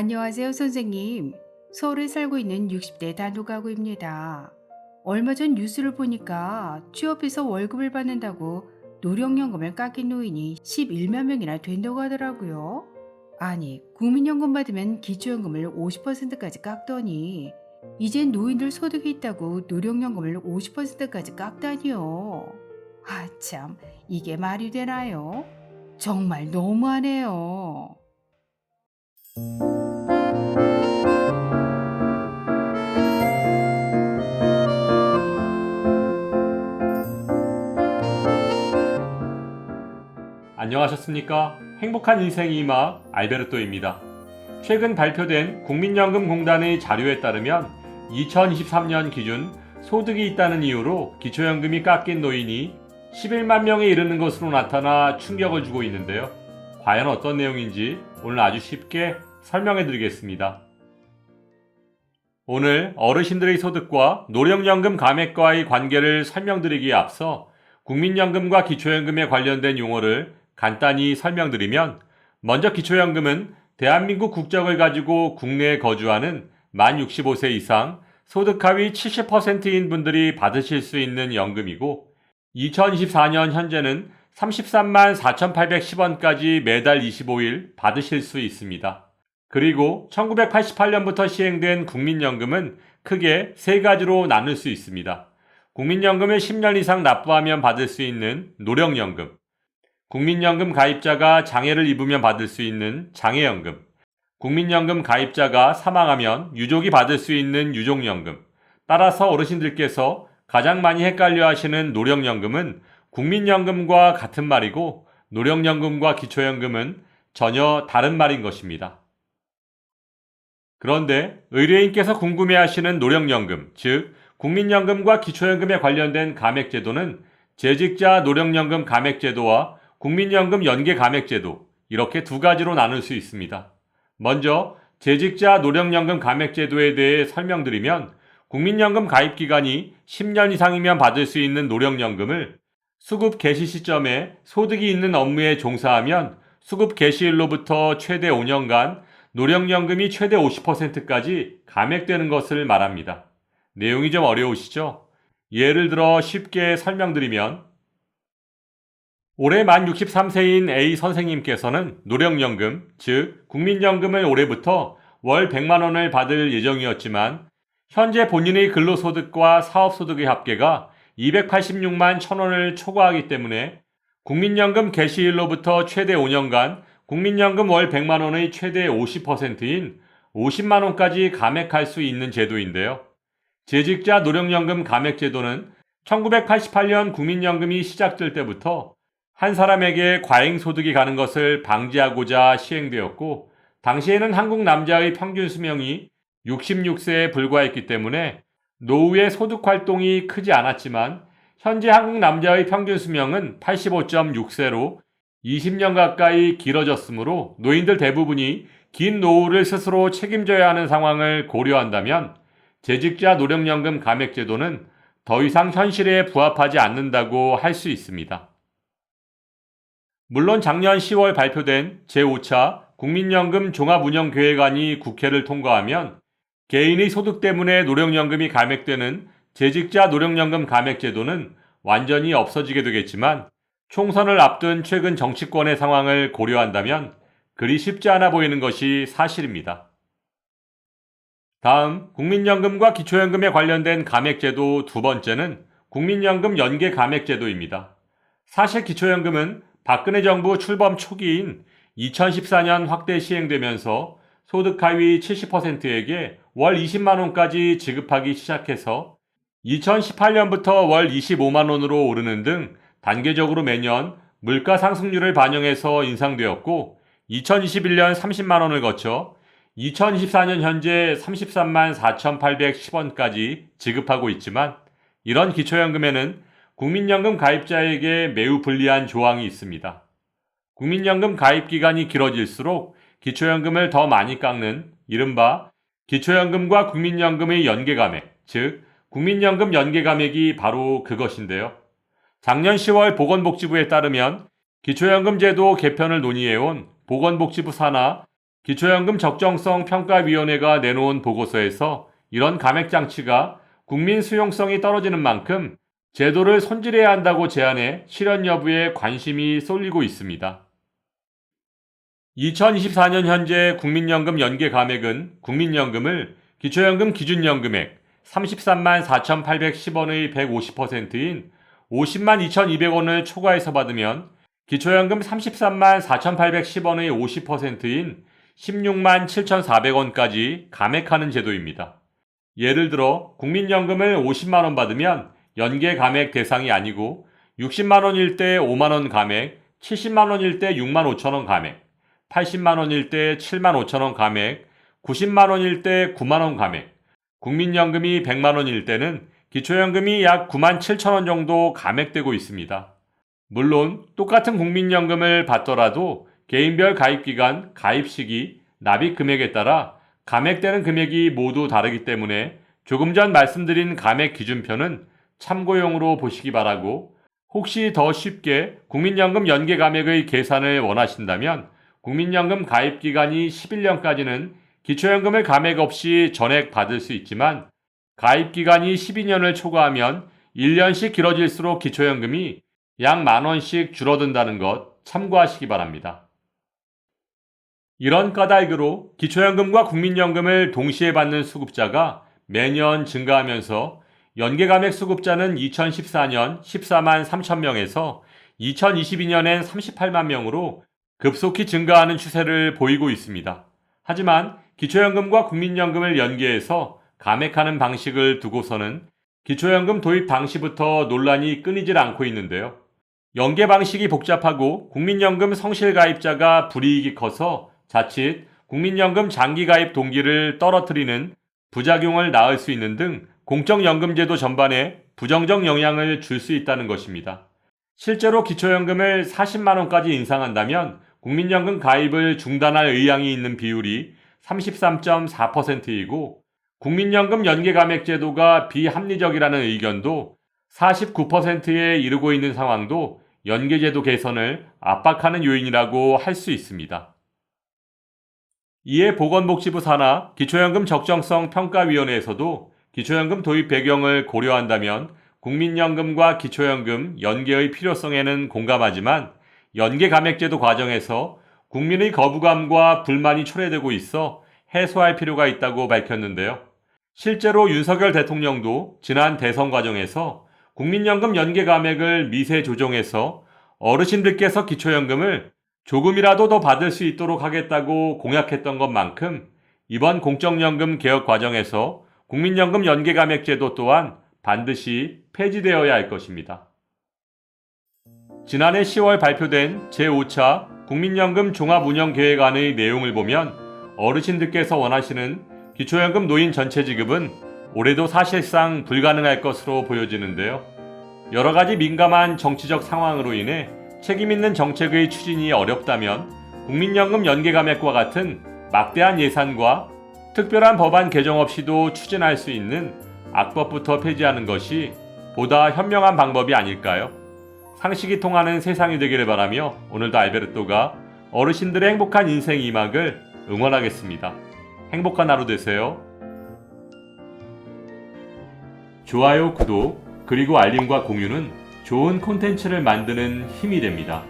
안녕하세요, 선생님. 서울에 살고 있는 60대 단독가구입니다. 얼마 전 뉴스를 보니까 취업해서 월급을 받는다고 노령연금을 깎인 노인이 11만 명이나 된다고 하더라고요. 아니, 국민연금 받으면 기초연금을 50%까지 깎더니 이젠 노인들 소득이 있다고 노령연금을 50%까지 깎다니요. 아, 참, 이게 말이 되나요? 정말 너무하네요. 안녕하셨습니까? 행복한 인생이 막 알베르토입니다. 최근 발표된 국민연금공단의 자료에 따르면 2023년 기준 소득이 있다는 이유로 기초연금이 깎인 노인이 11만 명에 이르는 것으로 나타나 충격을 주고 있는데요. 과연 어떤 내용인지 오늘 아주 쉽게 설명해 드리겠습니다. 오늘 어르신들의 소득과 노령연금 감액과의 관계를 설명드리기에 앞서 국민연금과 기초연금에 관련된 용어를 간단히 설명드리면 먼저 기초연금은 대한민국 국적을 가지고 국내에 거주하는 만 65세 이상 소득 하위 70%인 분들이 받으실 수 있는 연금이고 2024년 현재는 33만 4,810원까지 매달 25일 받으실 수 있습니다. 그리고 1988년부터 시행된 국민연금은 크게 세 가지로 나눌 수 있습니다. 국민연금을 10년 이상 납부하면 받을 수 있는 노령연금, 국민연금 가입자가 장애를 입으면 받을 수 있는 장애연금, 국민연금 가입자가 사망하면 유족이 받을 수 있는 유족연금. 따라서 어르신들께서 가장 많이 헷갈려 하시는 노령연금은 국민연금과 같은 말이고 노령연금과 기초연금은 전혀 다른 말인 것입니다. 그런데 의뢰인께서 궁금해 하시는 노령연금, 즉 국민연금과 기초연금에 관련된 감액제도는 재직자 노령연금 감액제도와 국민연금 연계 감액제도 이렇게 두 가지로 나눌 수 있습니다. 먼저 재직자 노령연금 감액제도에 대해 설명드리면 국민연금 가입 기간이 10년 이상이면 받을 수 있는 노령연금을 수급 개시 시점에 소득이 있는 업무에 종사하면 수급 개시일로부터 최대 5년간 노령연금이 최대 50%까지 감액되는 것을 말합니다. 내용이 좀 어려우시죠? 예를 들어 쉽게 설명드리면 올해 만 63세인 A 선생님께서는 노령연금, 즉 국민연금을 올해부터 월 100만 원을 받을 예정이었지만 현재 본인의 근로소득과 사업소득의 합계가 286만 1000원을 초과하기 때문에 국민연금 개시일로부터 최대 5년간 국민연금 월 100만 원의 최대 50%인 50만 원까지 감액할 수 있는 제도인데요. 재직자 노령연금 감액 제도는 1988년 국민연금이 시작될 때부터 한 사람에게 과잉 소득이 가는 것을 방지하고자 시행되었고, 당시에는 한국 남자의 평균 수명이 66세에 불과했기 때문에 노후의 소득 활동이 크지 않았지만, 현재 한국 남자의 평균 수명은 85.6세로 20년 가까이 길어졌으므로 노인들 대부분이 긴 노후를 스스로 책임져야 하는 상황을 고려한다면 재직자 노령연금 감액제도는 더 이상 현실에 부합하지 않는다고 할 수 있습니다. 물론 작년 10월 발표된 제5차 국민연금 종합운영계획안이 국회를 통과하면 개인의 소득 때문에 노령연금이 감액되는 재직자 노령연금 감액제도는 완전히 없어지게 되겠지만 총선을 앞둔 최근 정치권의 상황을 고려한다면 그리 쉽지 않아 보이는 것이 사실입니다. 다음 국민연금과 기초연금에 관련된 감액제도 두 번째는 국민연금 연계 감액제도입니다. 사실 기초연금은 박근혜 정부 출범 초기인 2014년 확대 시행되면서 소득 하위 70%에게 월 20만 원까지 지급하기 시작해서 2018년부터 월 25만 원으로 오르는 등 단계적으로 매년 물가 상승률을 반영해서 인상되었고 2021년 30만 원을 거쳐 2024년 현재 33만 4,810원까지 지급하고 있지만 이런 기초연금에는 국민연금 가입자에게 매우 불리한 조항이 있습니다. 국민연금 가입 기간이 길어질수록 기초연금을 더 많이 깎는 이른바 기초연금과 국민연금의 연계감액, 즉 국민연금 연계감액이 바로 그것인데요. 작년 10월 보건복지부에 따르면 기초연금 제도 개편을 논의해온 보건복지부 산하 기초연금 적정성 평가위원회가 내놓은 보고서에서 이런 감액 장치가 국민 수용성이 떨어지는 만큼 제도를 손질해야 한다고 제안해 실현 여부에 관심이 쏠리고 있습니다. 2024년 현재 국민연금 연계 감액은 국민연금을 기초연금 기준연금액 33만 4,810원의 150%인 50만 2,200원을 초과해서 받으면 기초연금 33만 4,810원의 50%인 16만 7,400원까지 감액하는 제도입니다. 예를 들어 국민연금을 50만 원 받으면 연계 감액 대상이 아니고 60만 원일 때 5만 원 감액, 70만 원일 때 6만 5천 원 감액, 80만 원일 때 7만 5천 원 감액, 90만 원일 때 9만 원 감액, 국민연금이 100만 원일 때는 기초연금이 약 9만 7천 원 정도 감액되고 있습니다. 물론 똑같은 국민연금을 받더라도 개인별 가입기간, 가입 시기, 납입 금액에 따라 감액되는 금액이 모두 다르기 때문에 조금 전 말씀드린 감액 기준표는 참고용으로 보시기 바라고 혹시 더 쉽게 국민연금 연계 감액의 계산을 원하신다면 국민연금 가입 기간이 11년까지는 기초연금을 감액 없이 전액 받을 수 있지만 가입 기간이 12년을 초과하면 1년씩 길어질수록 기초연금이 약 만 원씩 줄어든다는 것 참고하시기 바랍니다. 이런 까닭으로 기초연금과 국민연금을 동시에 받는 수급자가 매년 증가하면서 연계감액 수급자는 2014년 14만 3천 명에서 2022년엔 38만 명으로 급속히 증가하는 추세를 보이고 있습니다. 하지만 기초연금과 국민연금을 연계해서 감액하는 방식을 두고서는 기초연금 도입 당시부터 논란이 끊이질 않고 있는데요. 연계 방식이 복잡하고 국민연금 성실 가입자가 불이익이 커서 자칫 국민연금 장기 가입 동기를 떨어뜨리는 부작용을 낳을 수 있는 등 공적연금제도 전반에 부정적 영향을 줄 수 있다는 것입니다. 실제로 기초연금을 40만원까지 인상한다면 국민연금 가입을 중단할 의향이 있는 비율이 33.4%이고 국민연금 연계감액제도가 비합리적이라는 의견도 49%에 이르고 있는 상황도 연계제도 개선을 압박하는 요인이라고 할 수 있습니다. 이에 보건복지부 산하 기초연금 적정성 평가위원회에서도 기초연금 도입 배경을 고려한다면 국민연금과 기초연금 연계의 필요성에는 공감하지만 연계 감액제도 과정에서 국민의 거부감과 불만이 초래되고 있어 해소할 필요가 있다고 밝혔는데요. 실제로 윤석열 대통령도 지난 대선 과정에서 국민연금 연계 감액을 미세 조정해서 어르신들께서 기초연금을 조금이라도 더 받을 수 있도록 하겠다고 공약했던 것만큼 이번 공적연금 개혁 과정에서 국민연금 연계 감액 제도 또한 반드시 폐지되어야 할 것입니다. 지난해 10월 발표된 제5차 국민연금 종합운영계획안의 내용을 보면 어르신들께서 원하시는 기초연금 노인 전체 지급은 올해도 사실상 불가능할 것으로 보여지는데요. 여러 가지 민감한 정치적 상황으로 인해 책임 있는 정책의 추진이 어렵다면 국민연금 연계 감액과 같은 막대한 예산과 특별한 법안 개정 없이도 추진할 수 있는 악법부터 폐지하는 것이 보다 현명한 방법이 아닐까요? 상식이 통하는 세상이 되기를 바라며 오늘도 알베르토가 어르신들의 행복한 인생 이막을 응원하겠습니다. 행복한 하루 되세요. 좋아요, 구독, 그리고 알림과 공유는 좋은 콘텐츠를 만드는 힘이 됩니다.